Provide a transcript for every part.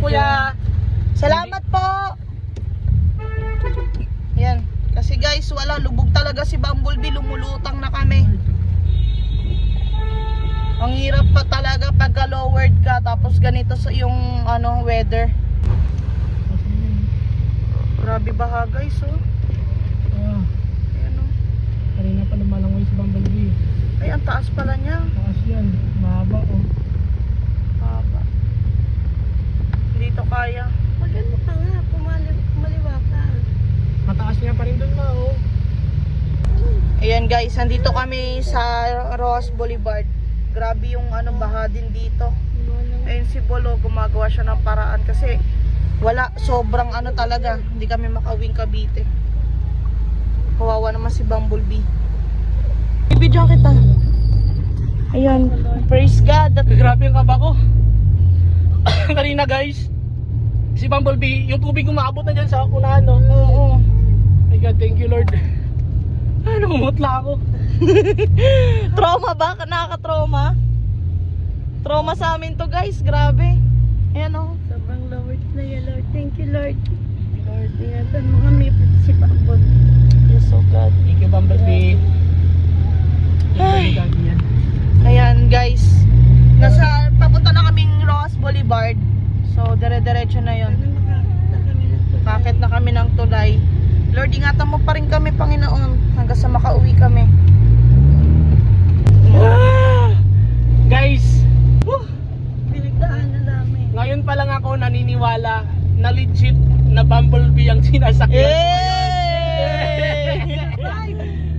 you, kuya. Salamat po! Yan. Kasi guys, wala. Lubog talaga si Bumblebee. Lumulutang na kami. Ang hirap pa talaga pagka lowered ka. Tapos ganito sa yung ano, weather. Grabe baha guys, oh. Ah, Ayan, oh. kanina pa lumalangoy si Bumblebee. Ay, ang taas pala niya. Taas yan. Mahaba oh. Haba. Hindi to kaya. Maganda ka nga. Pumali, pumaliwa ka. Mataas niya pa rin dun ma oh. Ayan guys, nandito kami sa Ross Boulevard. Grabe yung ano baha din dito. Ayun si Bolo, gumagawa siya ng paraan kasi wala, sobrang ano talaga. Hindi kami makawing Cavite. Kawawa naman si Bumblebee. Ibidyo kita. Ayan, praise God. That, Grabe yung kaba ko. kanina guys. Si Bumblebee, yung tubig umabot na dyan sa unahan no. oo. My God, thank you Lord. Ano, umutla ako. Trauma ba? Nakaka-trauma? Trauma sa amin to guys, grabe. Ayan o. Sobrang Lord na yan, Lord. Thank you, Lord. Lord, ingatan mo kami si. You're so God. Thank you Bumblebee. Ay. Thank you, yan. Ayan guys, nasa, papunta na kaming Ross Boulevard. So, dire-diretso na yon. Bakit na kami ng tulay. Lord, ingatan mo pa rin kami, Panginoon, hanggang sa makauwi kami. Ah! Guys, Pinagdaanan namin. ngayon pa lang ako naniniwala na legit na Bumblebee ang sinasakyan. Yay!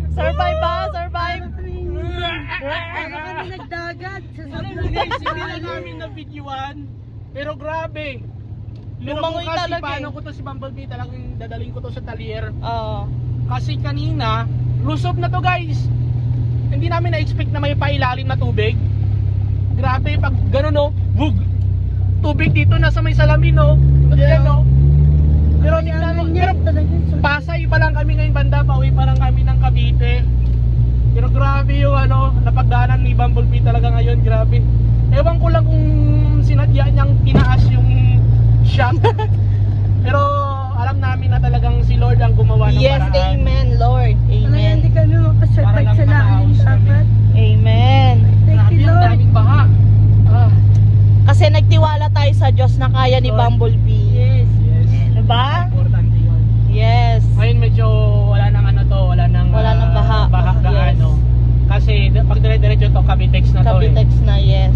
Survive ba? Survive? Ano kami nagdagat sa guys, hindi na namin na videoan. Pero grabe. Lumangoy bukas, talaga paano eh. ko to si Bumblebee, talagang dadaling ko to sa talier. Oo. Kasi kanina, lusog na to guys. Hindi namin na-expect na may pailalim na tubig. Grabe, pag gano'n no, bug. Tubig dito nasa may salamin no. Yeah. Yan, no? Pero tingnan mo, pero Pasay pa lang kami ngayon banda, pauwi pa lang kami ng Cavite. Pero grabe yung ano, napagdaanan ni Bumblebee talaga ngayon, grabe. Ewan ko lang kung sinadya niyang tinaas yung shot. Pero alam namin na talagang si Lord ang gumawa ng Yes, paraan. amen, Lord. Amen. Hindi kami Para lang sa makaahos kami. dapat. Amen. Thank you, ang Lord. daming baha. Ah, Kasi nagtiwala tayo sa Diyos na kaya ni. Bumblebee. Yes. yes. Diba? Importante yun. Yes. Ngayon medyo wala nang ano to, wala nang Wala nang ah, baha. baha Yes. gaano. Kasi pag dire-diretso to Cavitex na to Cavitex na, yes.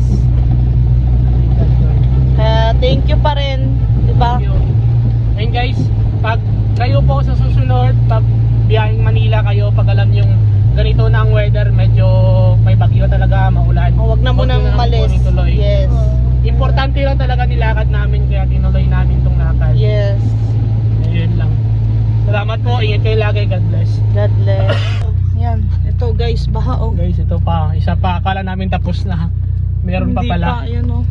Kaya thank you pa rin. Thank you. Ayun guys, pag kayo po sa susunod, pag biyaheng Manila kayo, pag alam yung ganito na ang weather, medyo may bagyo talaga, maulan. Oh, wag na munang malis. tuloy. Yes. Importante lang talaga nilakad namin, kaya tinuloy namin tong lakad. Yes. Ayun lang. Salamat po, ingat kayo lagi, God bless. God bless. Yan. Ito guys, baha oh. Guys, ito pa, isa pa, akala namin tapos na. Meron pa Hindi pala. pa, yan oh.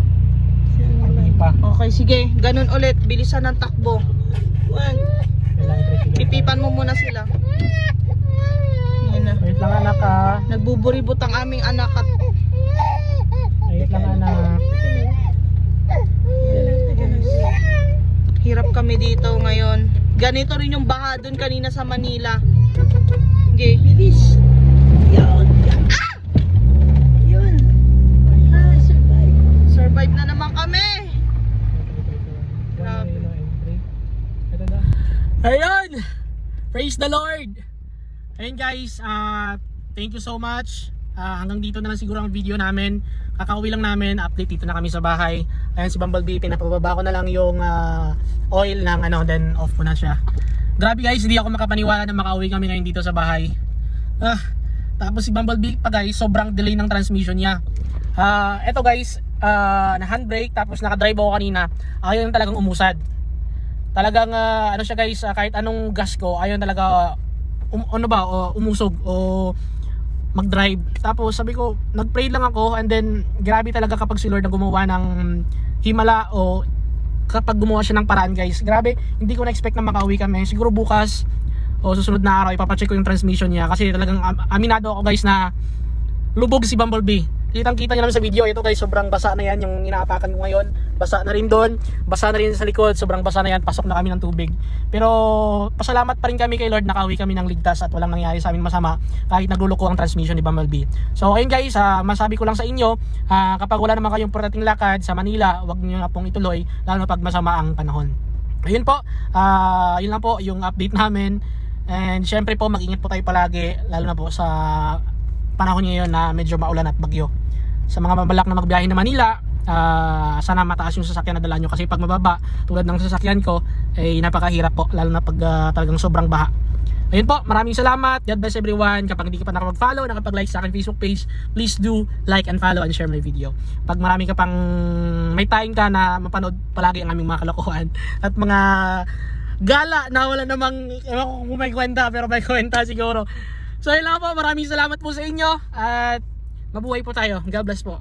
Pa. Okay, sige. Ganun ulit. Bilisan ng takbo. One. Pipipan mo muna sila. Yan na. Wait lang anak ha. Nagbuburibot ang aming anak at Wait lang anak. hirap kami dito ngayon. Ganito rin yung baha dun kanina sa Manila. Okay. Bilis. Yun. Ah! Yun. Ah, survive. Survive na naman kami. Grabe. Ayun! Praise the Lord! Ayun guys, uh, thank you so much. ah, hanggang dito na lang siguro ang video namin. Kakauwi lang namin, update dito na kami sa bahay. Ayan si Bumblebee, pinapababa ko na lang yung ah, oil ng ano, then off ko na siya. Grabe guys, hindi ako makapaniwala na makauwi kami ngayon dito sa bahay. Ah, tapos si Bumblebee pa guys, sobrang delay ng transmission niya. Ah, eto guys, ah, na handbrake tapos naka-drive ako kanina. Ayaw yung talagang umusad. Talagang ah, ano siya guys, ah, kahit anong gas ko, ayaw talaga um, ano ba, o, umusog o mag-drive. Tapos sabi ko, nag-pray lang ako and then grabe talaga kapag si Lord na gumawa ng himala o kapag gumawa siya ng paraan guys. Grabe, hindi ko na-expect na makauwi kami. Siguro bukas o susunod na araw ipapacheck ko yung transmission niya kasi talagang am- aminado ako guys na lubog si Bumblebee. Kitang kita niyo naman sa video, ito guys, sobrang basa na yan yung inaapakan ko ngayon. Basa na rin doon, basa na rin sa likod, sobrang basa na yan, pasok na kami ng tubig. Pero pasalamat pa rin kami kay Lord, nakauwi kami ng ligtas at walang nangyari sa amin masama kahit nagluloko ang transmission ni Bumblebee. So ayun guys, ah, masabi ko lang sa inyo, ah, kapag wala naman kayong portating lakad sa Manila, wag niyo na pong ituloy, lalo na pag masama ang panahon. Ayun po, ah, yun lang po yung update namin. And syempre po, mag-ingat po tayo palagi, lalo na po sa panahon ngayon na medyo maulan at bagyo. Sa mga mabalak na magbiyahe na Manila, ah, sana mataas yung sasakyan na dala nyo kasi pag mababa, tulad ng sasakyan ko, eh napakahirap po, lalo na pag ah, talagang sobrang baha. Ayun po, maraming salamat. God bless everyone. Kapag hindi ka pa nakapag-follow, nakapag-like sa akin Facebook page, please do like and follow and share my video. Pag marami ka pang may time ka na mapanood palagi ang aming mga kalokohan at mga gala na wala namang ewan ko kung may kwenta pero may kwenta siguro. So yun lang po, maraming salamat po sa inyo at mabuhay po tayo. God bless po.